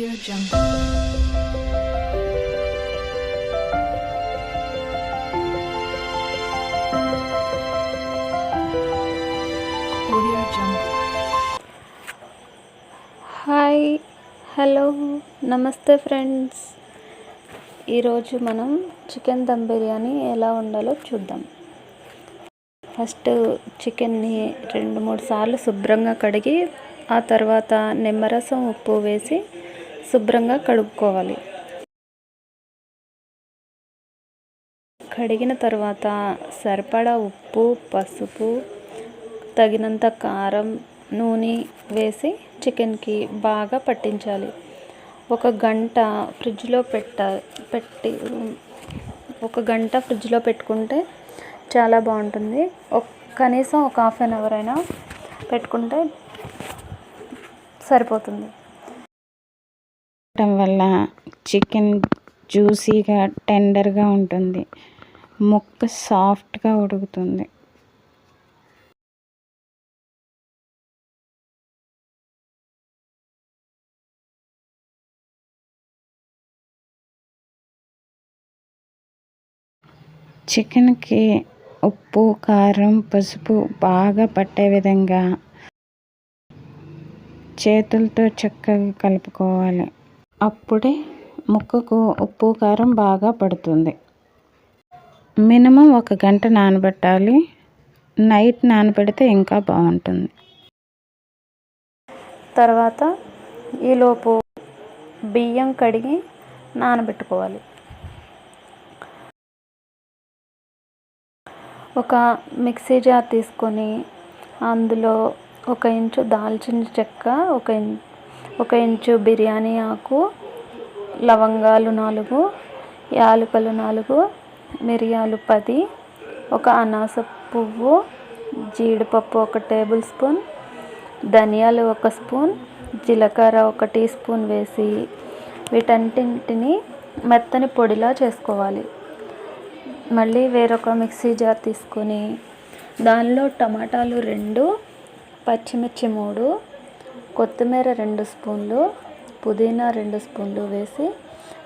Audio Jungle. Hi hello నమస్తే friends ఈరోజు మనం చికెన్ దమ్ బిర్యానీ ఎలా వండాలో చూద్దాం. ఫస్ట్ చికెన్ని రెండు మూడు సార్లు శుభ్రంగా కడిగి ఆ తర్వాత నిమ్మరసం ఉప్పు వేసి శుభ్రంగా కడుక్కోవాలి. కడిగిన తర్వాత సరిపడా ఉప్పు పసుపు తగినంత కారం నూనె వేసి చికెన్కి బాగా పట్టించాలి. ఒక గంట ఫ్రిడ్జ్లో పెట్ట పెట్టి ఒక గంట ఫ్రిడ్జ్లో పెట్టుకుంటే చాలా బాగుంటుంది. కనీసం ఒక హాఫ్ అన్ అవర్ అయినా పెట్టుకుంటే సరిపోతుంది. పెట్టడం వల్ల చికెన్ జ్యూసీగా టెండర్గా ఉంటుంది. ముక్క సాఫ్ట్గా ఉడుకుతుంది. చికెన్కి ఉప్పు కారం పసుపు బాగా పట్టే విధంగా చేతులతో చక్కగా కలుపుకోవాలి. అప్పుడే ముక్కకు ఉప్పు కారం బాగా పడుతుంది. మినిమం ఒక గంట నానబెట్టాలి. నైట్ నానబెడితే ఇంకా బాగుంటుంది. తర్వాత ఈలోపు బియ్యం కడిగి నానబెట్టుకోవాలి. ఒక మిక్సీ జార్ తీసుకొని అందులో ఒక ఇంచు దాల్చిన చెక్క ఒక ఇంచు ఒక ఇంచు బిర్యానీ ఆకు లవంగాలు నాలుగు యాలకులు నాలుగు మిరియాలు పది ఒక అనాస పువ్వు జీడిపప్పు ఒక టేబుల్ స్పూన్ ధనియాలు ఒక స్పూన్ జీలకర్ర ఒక టీ స్పూన్ వేసి వీటన్నింటిని మెత్తని పొడిలా చేసుకోవాలి. మళ్ళీ వేరొక మిక్సీ జార్ తీసుకొని దానిలో టమాటాలు రెండు పచ్చిమిర్చి మూడు కొత్తిమీర రెండు స్పూన్లు పుదీనా రెండు స్పూన్లు వేసి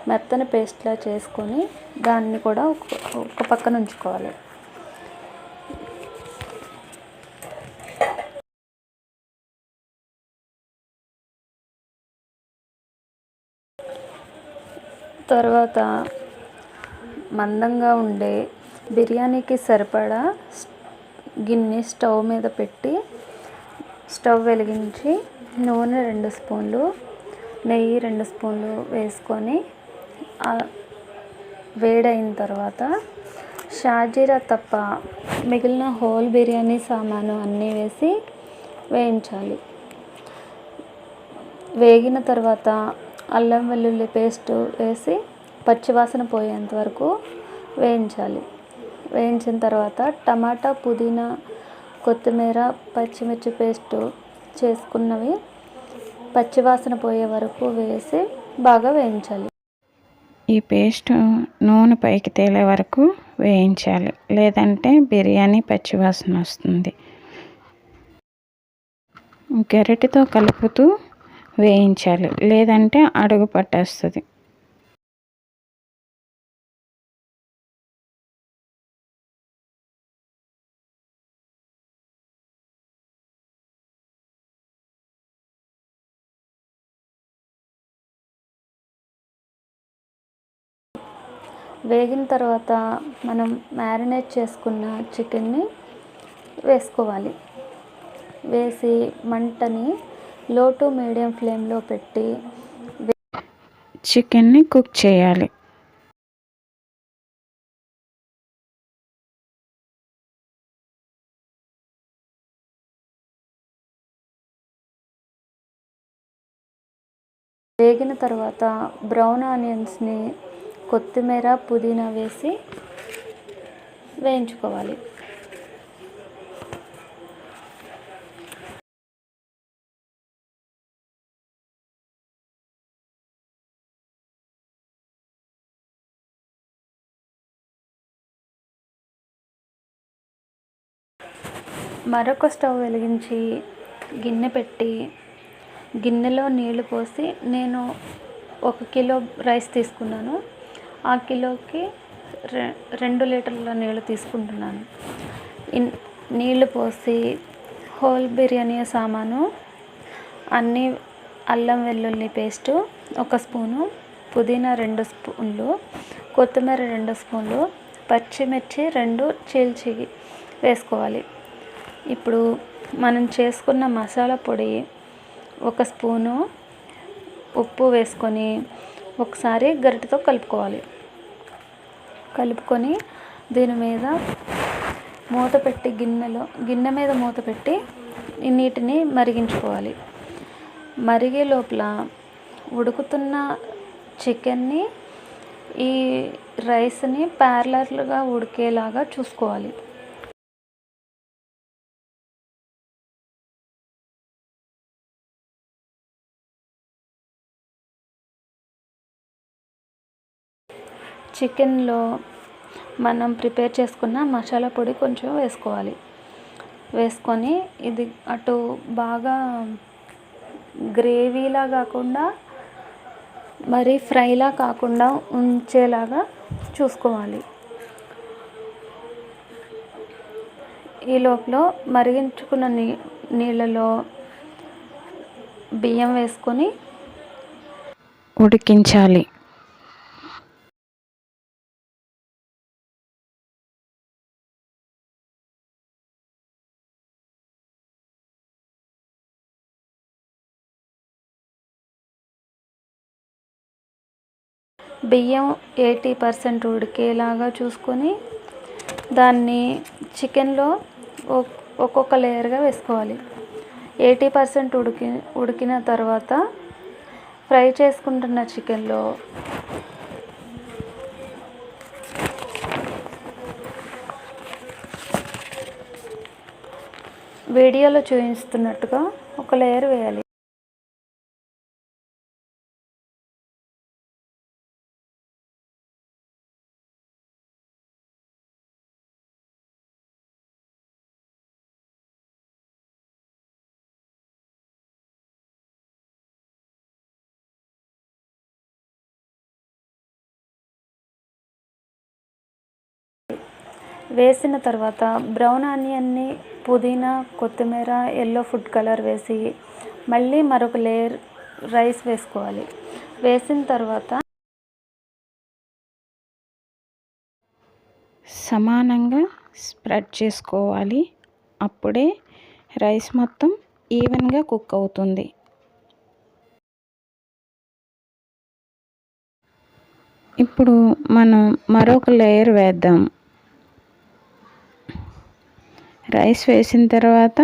మెత్తని పేస్ట్లా చేసుకొని దాన్ని కూడా ఒక ఒక పక్కన ఉంచుకోవాలి. తర్వాత మందంగా ఉండే బిర్యానీకి సరిపడా గిన్నె స్టవ్ మీద పెట్టి స్టవ్ వెలిగించి నూనె రెండు స్పూన్లు నెయ్యి రెండు స్పూన్లు వేసుకొని వేడైన తర్వాత షాజీరా తప్ప మిగిలిన హోల్ బిర్యానీ సామాను అన్నీ వేసి వేయించాలి. వేగిన తర్వాత అల్లం వెల్లుల్లి పేస్ట్ వేసి పచ్చివాసన పోయేంత వరకు వేయించాలి. వేయించిన తర్వాత టమాటా పుదీనా కొత్తిమీర పచ్చిమిర్చి పేస్టు చేసుకున్నవి పచ్చివాసన పోయే వరకు వేసి బాగా వేయించాలి. ఈ పేస్ట్ నూనె పైకి తేలే వరకు వేయించాలి. లేదంటే బిర్యానీ పచ్చివాసన వస్తుంది. గరిటెతో కలుపుతూ వేయించాలి. లేదంటే అడుగు పట్టేస్తుంది. వేగిన తర్వాత మనం మ్యారినేట్ చేసుకున్న చికెన్ని వేసుకోవాలి. వేసి మంటని లో టు మీడియం ఫ్లేమ్లో పెట్టి చికెన్ని కుక్ చేయాలి. వేగిన తర్వాత బ్రౌన్ ఆనియన్స్ని కొత్తిమీర పుదీనా వేసి వేయించుకోవాలి. మరొక స్టవ్ వెలిగించి గిన్నె పెట్టి గిన్నెలో నీళ్ళు పోసి నేను ఒక కిలో రైస్ తీసుకున్నాను. ఆ కిలోకి రె రెండు లీటర్ల నీళ్ళు తీసుకుంటున్నాను. ఇన్ నీళ్ళు పోసి హోల్ బిర్యానీ సామాను అన్నీ అల్లం వెల్లుల్లి పేస్టు ఒక స్పూను పుదీనా రెండు స్పూన్లు కొత్తిమీర రెండు స్పూన్లు పచ్చిమిర్చి రెండు చీల్చి వేసుకోవాలి. ఇప్పుడు మనం చేసుకున్న మసాలా పొడి ఒక స్పూను ఉప్పు వేసుకొని ఒకసారి గరిటతో కలుపుకోవాలి. కలుపుకొని దీని మీద మూత పెట్టి గిన్నెలో గిన్నె మీద మూత పెట్టి ఈ నీటిని మరిగించుకోవాలి. మరిగే లోపల ఉడుకుతున్న చికెన్ని ఈ రైస్ని ప్యారలర్లుగా ఉడికేలాగా చూసుకోవాలి. చికెన్లో మనం ప్రిపేర్ చేసుకున్న మసాలా పొడి కొంచెం వేసుకోవాలి. వేసుకొని ఇది అటు బాగా గ్రేవీలా కాకుండా మరీ ఫ్రైలా కాకుండా ఉంచేలాగా చూసుకోవాలి. ఈ లోపల మరిగించుకున్న నీ నీళ్ళలో బియ్యం వేసుకొని ఉడికించాలి. బియ్యం ఎయిటీ పర్సెంట్ ఉడికేలాగా చూసుకొని దాన్ని చికెన్లో ఒక్కొక్క లేయర్గా వేసుకోవాలి. ఎయిటీ పర్సెంట్ ఉడికి ఉడికిన తర్వాత ఫ్రై చేసుకుంటున్న చికెన్లో వీడియోలో చూపిస్తున్నట్టుగా ఒక లేయర్ వేయాలి. వేసిన తర్వాత బ్రౌన్ ఆనియన్ని పుదీనా కొత్తిమీర ఎల్లో ఫుడ్ కలర్ వేసి మళ్ళీ మరొక లేయర్ రైస్ వేసుకోవాలి. వేసిన తర్వాత సమానంగా స్ప్రెడ్ చేసుకోవాలి. అప్పుడే రైస్ మొత్తం ఈవెన్గా కుక్ అవుతుంది. ఇప్పుడు మనం మరొక లేయర్ వేద్దాం. రైస్ వేసిన తర్వాత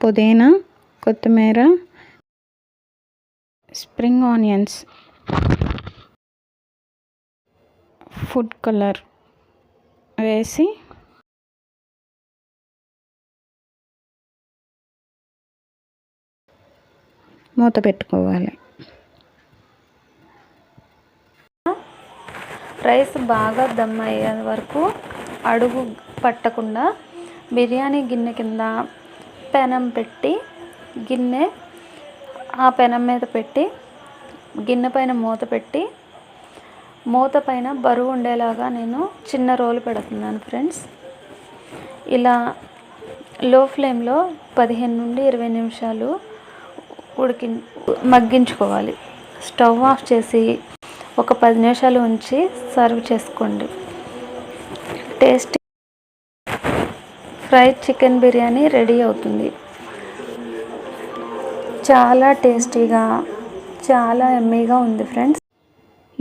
పుదీనా కొత్తిమీర స్ప్రింగ్ ఆనియన్స్ ఫుడ్ కలర్ వేసి మూత పెట్టుకోవాలి. రైస్ బాగా దమ్ అయ్యే వరకు అడుగు పట్టకుండా బిర్యానీ గిన్నె కింద పెనం పెట్టి గిన్నె ఆ పెనం మీద పెట్టి గిన్నె పైన మూత పెట్టి మూత పైన బరువు ఉండేలాగా నేను చిన్న రోలు పెడుతున్నాను ఫ్రెండ్స్. ఇలా లో ఫ్లేమ్లో పదిహేను నుండి ఇరవై నిమిషాలు ఉడికి మగ్గించుకోవాలి. స్టవ్ ఆఫ్ చేసి ఒక పది నిమిషాలు ఉంచి సర్వ్ చేసుకోండి. Tasty fried chicken biryani ready అవుతుంది. చాలా టేస్టీగా చాలా ఎమ్మీగా ఉంది ఫ్రెండ్స్.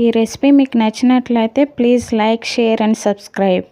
ఈ రెసిపీ మీకు నచ్చినట్లయితే please like share and subscribe.